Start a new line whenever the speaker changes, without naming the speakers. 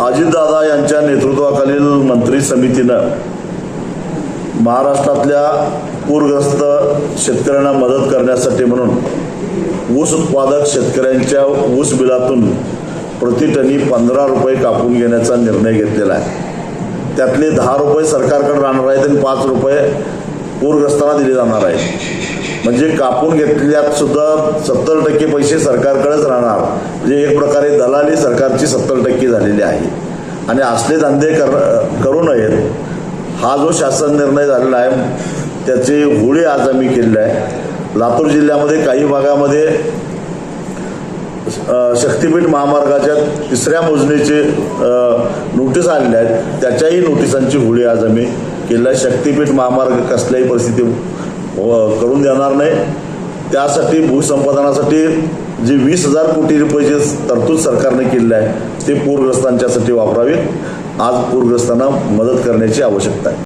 अजितदादा यांच्या नेतृत्वाखालील मंत्री समितीनं महाराष्ट्रातल्या पूरग्रस्त शेतकऱ्यांना मदत करण्यासाठी म्हणून ऊस उत्पादक शेतकऱ्यांच्या ऊस बिलातून प्रतिटनी पंधरा रुपये कापून घेण्याचा निर्णय घेतलेला आहे. त्यातले दहा रुपये सरकारकडे राहणार आहेत आणि पाच रुपये पूरग्रस्तांना दिले जाणार आहेत. म्हणजे कापून घेतल्यात सुद्धा सत्तर टक्के पैसे सरकारकडेच राहणार. म्हणजे एक प्रकारे दलाली सरकारची सत्तर टक्के झालेली आहे. आणि असले धंदे कर करू नयेत हा जो शासन निर्णय झालेला आहे त्याचे होळी आज आम्ही केलेले आहे. लातूर जिल्ह्यामध्ये काही भागामध्ये शक्तीपीठ महामार्गाच्या तिसऱ्या मोजणीचे नोटीस आलेल्या आहेत त्याच्याही नोटिसांची होळी आज आम्ही केलेला आहे. शक्तीपीठ महामार्ग कसल्याही परिस्थिती व- करून देणार नाही. त्यासाठी भूसंपादनासाठी जे वीस हजार कोटी रुपयाची तरतूद सरकारने केलेलं आहे ते पूरग्रस्तांच्यासाठी वापरावी. आज पूरग्रस्तांना मदत करण्याची आवश्यकता आहे.